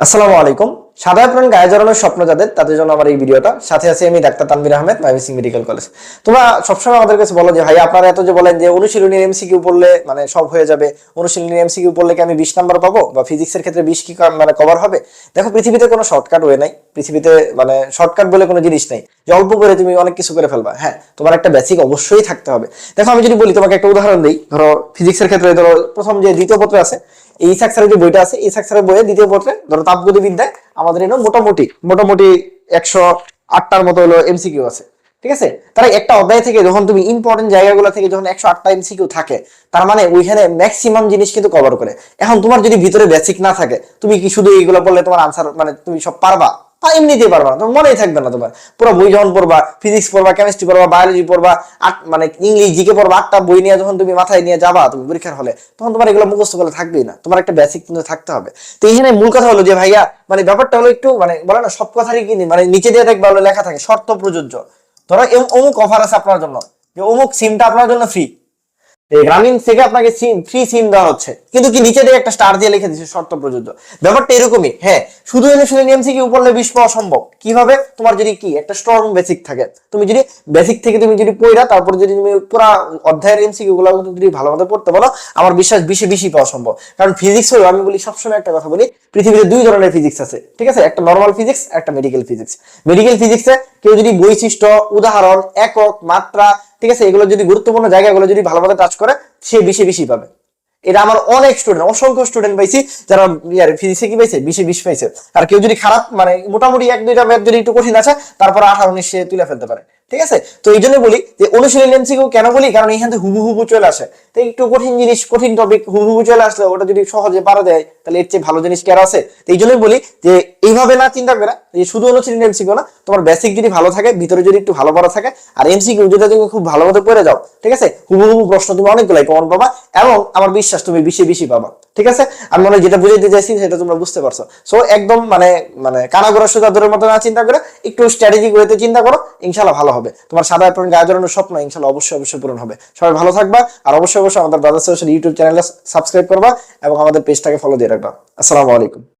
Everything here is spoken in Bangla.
আসসালামু আলাইকুম। সাদা প্রাণ গায়ে জড়ানোর স্বপ্ন যাদের, তাদের জন্য আমার এই ভিডিওটা। সাথে আছে আমি doctor Tanvir Ahmed Mymensingh medical college. তোমরা সবসময় আমাদের কাছে বলো যে, ভাই, আপনারা এত যে বলেন যে অনুশীলনী এমসিকিউ পড়লে মানে সব হয়ে যাবে। অনুশীলনী এমসিকিউ পড়লে কি আমি বিশ নাম্বার পাবো? বা ফিজিক্সের ক্ষেত্রে বিশ কি মানে কভার হবে? দেখো, পৃথিবীতে কোনো শর্টকাট ওয়ে নাই। পৃথিবীতে মানে শর্টকাট বলে কোনো জিনিস নেই। যে অল্প করে তুমি অনেক কিছু করে ফেলবা। হ্যাঁ তোমার একটা বেসিক অবশ্যই থাকতে হবে। দেখো, আমি যদি বলি তোমাকে একটা উদাহরণ দিই। ধরো ফিজিক্সের ক্ষেত্রে ধরো, প্রথম যে দ্বিতীয় পত্র আছে এই সাকসারের যে বইটা আছে, এই সাকসারের দ্বিতীয় পত্রে ধরো তাপগতিবিদ্যায় আমাদের এনে মোটামুটি মোটামুটি একশো আটটার মতো হলো এমসিকিউ আছে, ঠিক আছে? তারা একটা অধ্যায় থেকে যখন তুমি ইম্পর্টেন্ট জায়গাগুলো থেকে যখন একশো আটটা এমসিকিউ থাকে, তার মানে ওইখানে ম্যাক্সিমাম জিনিস কিন্তু কভার করে। এখন তোমার যদি ভিতরে বেসিক না থাকে, তুমি কি শুধু এইগুলো বললে তোমার আনসার মানে তুমি সব পারবা? তা এমনিতেই পারবা না, তোমার মনেই থাকবে না তোমার। পুরো বই যখন পড়বা ফিজিক্স পড়বা কেমিস্ট্রি পড়বা বায়োলজি পড়বা, আট মানে ইংলিশ জিকে পড়বা, আটটা বই নিয়ে যখন তুমি মাথায় নিয়ে যাবা, তুমি পরীক্ষার হলে, তখন তোমার এগুলো মুখস্থ করলে থাকবেই না। তোমার একটা বেসিক কিন্তু থাকতে হবে। তো এখানে মূল কথা হলো যে, ভাইয়া মানে ব্যাপারটা হলো একটু মানে বলে না, সব কথারই কি মানে নিচে দিয়ে দেখবা লেখা থাকে, শর্ত প্রযোজ্য। ধরো অমুক অফার আছে আপনার জন্য। যে অমুক সিমটা আপনার জন্য ফ্রি গ্রামীণ থেকে আপনাকে ফ্রি সিম দেওয়া হচ্ছে। কিন্তু কি নিচে দিয়ে একটা স্টার দিয়ে লিখে দিচ্ছে শর্ত প্রযোজ্য। ব্যাপারটা এরকমই হ্যাঁ শুধু এনে শুধু এমসি কি পড়লে বিষ পাওয়া সম্ভব। কীভাবে? তোমার যদি কি, একটা স্ট্রং বেসিক থাকে। তুমি যদি বেসিক থেকে তুমি যদি পড়া তারপর যদি তুমি পুরো অধ্যায়ের এমসিকিউ গুলো যদি ভালো মতো পড়তে পারো, আমার বিশ্বাস বেশি বেশি পাওয়া সম্ভব। কারণ ফিজিক্স হলো, আমি বলি সবসময় একটা কথা বলি, পৃথিবীতে দুই ধরনের ফিজিক্স আছে, ঠিক আছে? একটা নর্মাল ফিজিক্স একটা মেডিকেল ফিজিক্স মেডিকেল ফিজিক্সে কেউ যদি বৈশিষ্ট্য, উদাহরণ, একক, মাত্রা ঠিক আছে? এগুলো যদি গুরুত্বপূর্ণ জায়গাগুলো যদি ভালোভাবে টাচ করে, সে বেশি বেশি পাবে। এটা আমার অনেক স্টুডেন্ট অসংখ্য স্টুডেন্ট পাইছি, যারা ইয়ার ফিজিক্সে কি পাইছে? বিশে বিশ পাইছে। আর কেউ যদি খারাপ মানে মোটামুটি এক দুইটা ম্যাথ যদি একটু কঠিন আছে, তারপর আঠারো উনিশ তুলে ফেলতে পারে। ঠিক আছে? তো এই জন্য বলি যে অনুশীলনী এমসিকিউ কেন বলি? কারণ এখান থেকে হুবু চলে আসে। তো একটু কঠিন জিনিস, কঠিন টপিক হুবু হুবু চলে আসলে ওটা যদি সহজে পারা দেয় তাহলে এর চেয়ে ভালো জিনিস কি আর আছে? তো এই জন্যই বলি যে এইভাবে না চিন্তা করে যে শুধু অনুশীলনী এমসিকিউ না, তোমার বেসিক যদি ভালো থাকে, ভিতরে যদি একটু ভালো পড়া থাকে, আর এমসিকিউ যেটা তুমি খুব ভালো মতো করে যাও, ঠিক আছে? হুবু হুবু প্রশ্ন তুমি অনেকগুলাই কমন পাবা এবং আমার বিশ্বাস তুমি বেশি বেশি পাবা। ঠিক আছে? আমি মনে যেটা বুঝাইতে চাইছি সেটা তোমরা বুঝতে পারছ। সো একদম মানে মানে কানাগড়া সুদাদুরের মতো না, চিন্তা করে, একটু স্ট্র্যাটেজি করে চিন্তা করো ইনশাল্লাহ ভালো হবে। তোমার সাদা এবং গায়ে স্বপ্ন ইনশাল্লাহ অবশ্যই অবশ্যই পূরণ হবে। সবাই ভালো থাকবা, আর অবশ্যই অবশ্যই আমাদের ব্রাদার্স ইউটিউব চ্যানেলে সাবস্ক্রাইব করবা, এবং আমাদের পেজটাকে ফলো দিয়ে রাখবা। আসসালামু আলাইকুম।